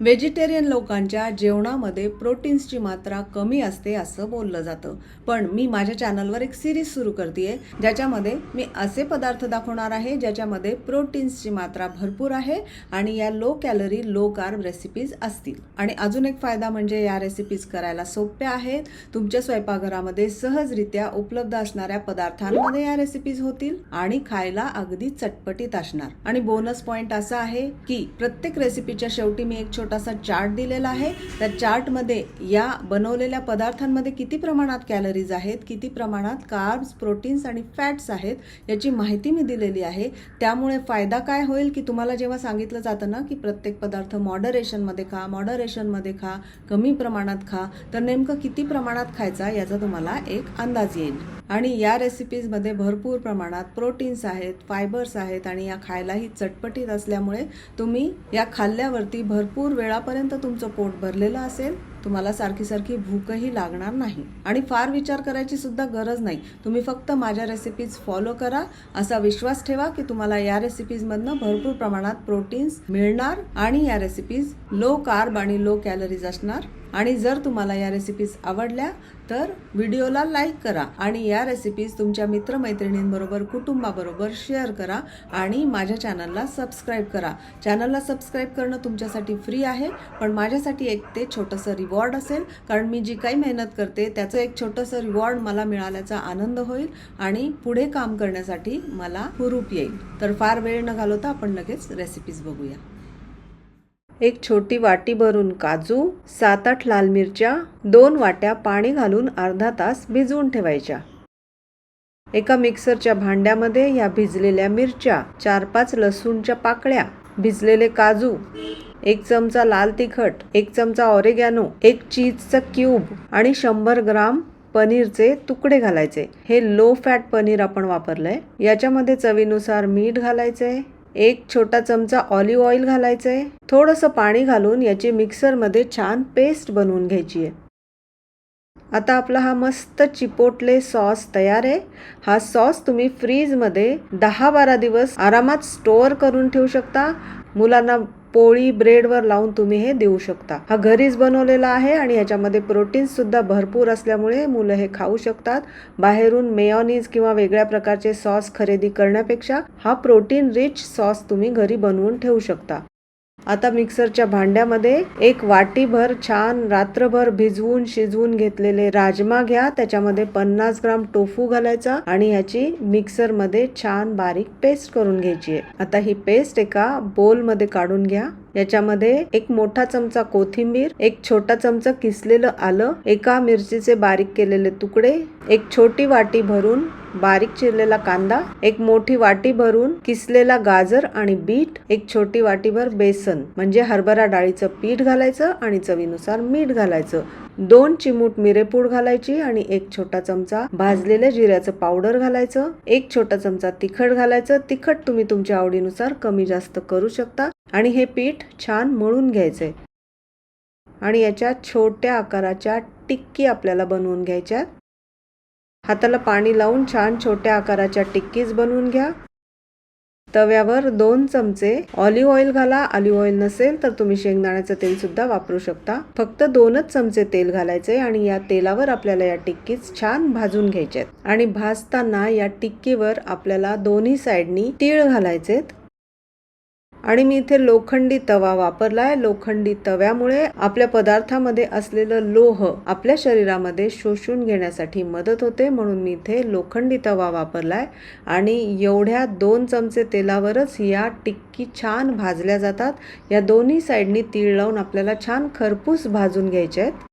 Vegetarian लोकांच्या जेवणामध्ये प्रोटीन्सची मात्रा कमी असते असं बोललं जातं. पण मी माझ्या चॅनलवर एक सिरीज सुरू करते ज्याच्यामध्ये मी असे पदार्थ दाखवणार आहे ज्याच्यामध्ये प्रोटीन्सची मात्रा भरपूर आहे आणि या low calorie low carb recipes असतील. आणि अजून एक फायदा म्हणजे या रेसिपीज करायला सोप्या आहेत. तुमच्या स्वयंपाकघरामध्ये सहजरित्या उपलब्ध असणाऱ्या पदार्थांमध्ये या रेसिपीज होतील आणि खायला अगदी चटपटीत असणार. आणि बोनस पॉइंट असा आहे की प्रत्येक रेसिपीच्या शेवटी मी एक छोटासा चार्ट दिलेला आहे. त्या चार्टमध्ये या बनवलेल्या पदार्थांमध्ये किती प्रमाणात कॅलरीज आहेत किती प्रमाणात कार्ब्स प्रोटीन्स आणि फॅट्स आहेत याची माहिती मी दिलेली आहे. त्यामुळे फायदा काय होईल की तुम्हाला जेव्हा सांगितलं जातं ना की प्रत्येक पदार्थ मॉडरेशनमध्ये खा मॉडरेशनमध्ये खा कमी प्रमाणात खा तर नेमकं किती प्रमाणात खायचा याचा तुम्हाला एक अंदाज येईल. आणि या रेसिपीजमध्ये भरपूर प्रमाणात प्रोटीन्स आहेत फायबर्स आहेत आणि या खायलाही चटपटीत असल्यामुळे तुम्ही या खाल्ल्यावरती भरपूर वेळापर्यंत तुमचं पोट भरलेलं असेल. तुम्हाला सारखी सारखी भूकही लागणार नाही. आणि फार विचार करायची सुद्धा गरज नाही. तुम्ही फक्त माझ्या रेसिपीज फॉलो करा. असा विश्वास ठेवा की तुम्हाला या रेसिपीजमधनं भरपूर प्रमाणात प्रोटीन्स मिळणार आणि या रेसिपीज लो कार्ब आणि लो कॅलरीज असणार. आणि जर तुम्हाला या रेसिपीज आवडल्या तर व्हिडिओला लाईक करा आणि या रेसिपीज तुमच्या मित्रमैत्रिणींबरोबर कुटुंबाबरोबर शेअर करा आणि माझ्या चॅनलला सबस्क्राईब करा. चॅनलला सबस्क्राईब करणं तुमच्यासाठी फ्री आहे पण माझ्यासाठी एक ते छोटंसं रिवॉर्ड असेल कारण मी जी काही मेहनत करते त्याचं एक छोटंसं रिवॉर्ड मला मिळाल्याचा आनंद होईल आणि पुढे काम करण्यासाठी मला हुरूप येईल. तर फार वेळ न घालवता आपण लगेच रेसिपीज बघूया. एक छोटी वाटी भरून काजू सात आठ लाल मिरच्या दोन वाट्या पाणी घालून अर्धा तास भिजवून ठेवायच्या. एका मिक्सरच्या भांड्यामध्ये या भिजलेल्या मिरच्या चार पाच लसूणच्या पाकळ्या भिजलेले काजू एक चमचा लाल तिखट एक चमचा ऑरेगॅनो एक चीजचा क्यूब आणि शंभर ग्राम पनीरचे तुकडे घालायचे. हे लो फॅट पनीर आपण वापरलंय. याच्यामध्ये चवीनुसार मीठ घालायचंय. एक छोटा चमचा ऑलिव्ह ऑइल घालायचंय. थोडंसं पाणी घालून याची मिक्सरमध्ये छान पेस्ट बनवून घ्यायची आहे. आता आपला हा मस्त चिपोटले सॉस तयार आहे. हा सॉस तुम्ही फ्रीजमध्ये दहा बारा दिवस आरामात स्टोअर करून ठेवू शकता. मुलांना पोळी ब्रेडवर लावून तुम्ही हे देऊ शकता. हा घरीच बनवलेला आहे आणि याच्यामध्ये प्रोटीन्स सुद्धा भरपूर असल्यामुळे मुलं हे खाऊ शकतात. बाहेरून मेयोनीज किंवा वेगळ्या प्रकारचे सॉस खरेदी करण्यापेक्षा हा प्रोटीन रिच सॉस तुम्ही घरी बनवून ठेवू शकता. आता मिक्सरच्या भांड्यामध्ये एक वाटीभर छान रात्रभर भिजवून शिजवून घेतलेले राजमा घ्या. त्याच्यामध्ये पन्नास ग्राम टोफू घालायचा आणि ह्याची मिक्सरमध्ये छान बारीक पेस्ट करून घ्यायची आहे. आता ही पेस्ट एका बोलमध्ये काढून घ्या. याच्यामध्ये एक मोठा चमचा कोथिंबीर एक छोटा चमचा किसलेलं आलं एका मिरचीचे बारीक केलेले तुकडे एक छोटी वाटी भरून बारीक चिरलेला कांदा एक मोठी वाटी भरून किसलेला गाजर आणि बीट एक छोटी वाटीभर बेसन म्हणजे हरभरा डाळीचं पीठ घालायचं आणि चवीनुसार मीठ घालायचं. दोन चिमूट मिरेपूड घालायची आणि एक छोटा चमचा भाजलेल्या जिऱ्याचं पावडर घालायचं. एक छोटा चमचा तिखट घालायचं. तिखट तुम्ही तुमच्या आवडीनुसार कमी जास्त करू शकता आणि हे पीठ छान मळून घ्यायचंय. आणि याच्या छोट्या आकाराच्या टिक्की आपल्याला बनवून घ्यायच्यात. हाताला पाणी लावून छान छोट्या आकाराच्या टिक्कीज बनवून घ्या. तव्यावर दोन चमचे ऑलिव्ह ऑइल घाला. ऑलिव्ह ऑइल नसेल तर तुम्ही शेंगदाण्याचं तेल सुद्धा वापरू शकता. फक्त दोनच चमचे तेल घालायचे आणि या तेलावर आपल्याला या टिक्कीज छान भाजून घ्यायचे आणि भाजताना या टिक्कीवर आपल्याला दोन्ही साईडनी तीळ घालायचेत आणि मी इथे लोखंडी तवा वापरलाय. लोखंडी तव्यामुळे आपल्या पदार्थामध्ये असलेलं लोह आपल्या शरीरामध्ये शोषून घेण्यासाठी मदत होते म्हणून मी इथे लोखंडी तवा वापरलाय. आणि एवढ्या दोन चमचे तेलावरच या टिक्की छान भाजल्या जातात. या दोन्ही साईडनी तीळ लावून आपल्याला छान खरपूस भाजून घ्यायचे आहेत.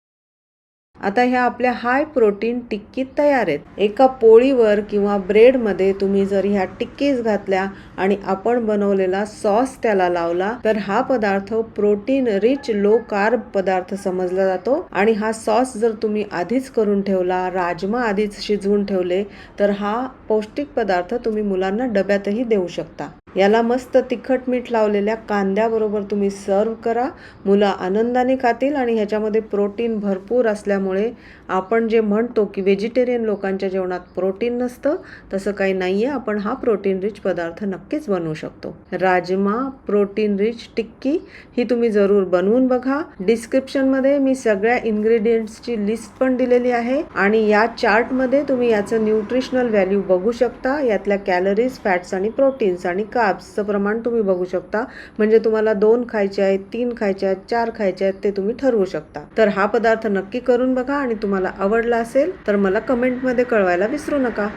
आता ह्या आपल्या हाय प्रोटीन टिक्की तयार आहेत. एका पोळीवर किंवा ब्रेडमध्ये तुम्ही जर ह्या टिक्कीज घातल्या आणि आपण बनवलेला सॉस त्याला लावला तर हा पदार्थ प्रोटीन रिच लो कार्ब पदार्थ समजला जातो. आणि हा सॉस जर तुम्ही आधीच करून ठेवला राजमा आधीच शिजवून ठेवले तर हा पौष्टिक पदार्थ तुम्ही मुलांना डब्यातही देऊ शकता. याला मस्त तिखट मीठ लावलेल्या कांद्याबरोबर तुम्ही सर्व करा. मुलं आनंदाने खातील आणि ह्याच्यामध्ये प्रोटीन भरपूर असल्यामुळे आपण जे म्हणतो की व्हेजिटेरियन लोकांच्या जेवणात प्रोटीन नसतं तसं काही नाही आहे आपण हा प्रोटीन रिच पदार्थ नक्कीच बनवू शकतो. राजमा प्रोटीन रिच टिक्की ही तुम्ही जरूर बनवून बघा. डिस्क्रिप्शनमध्ये मी सगळ्या इन्ग्रेडियंट्सची लिस्ट पण दिलेली आहे आणि या चार्टमध्ये तुम्ही याचं न्यूट्रिशनल व्हॅल्यू बघू शकता. यातल्या कॅलरीज फॅट्स आणि प्रोटीन्स आणि कार्ब्सचं प्रमाण तुम्ही बघू शकता. म्हणजे तुम्हाला दोन खायचे आहेत तीन खायचे आहेत चार खायचे आहेत ते तुम्ही ठरवू शकता. तर हा पदार्थ नक्की करून बघा आणि तुम्हाला आवडला असेल तर मला कमेंटमध्ये कळवायला विसरू नका.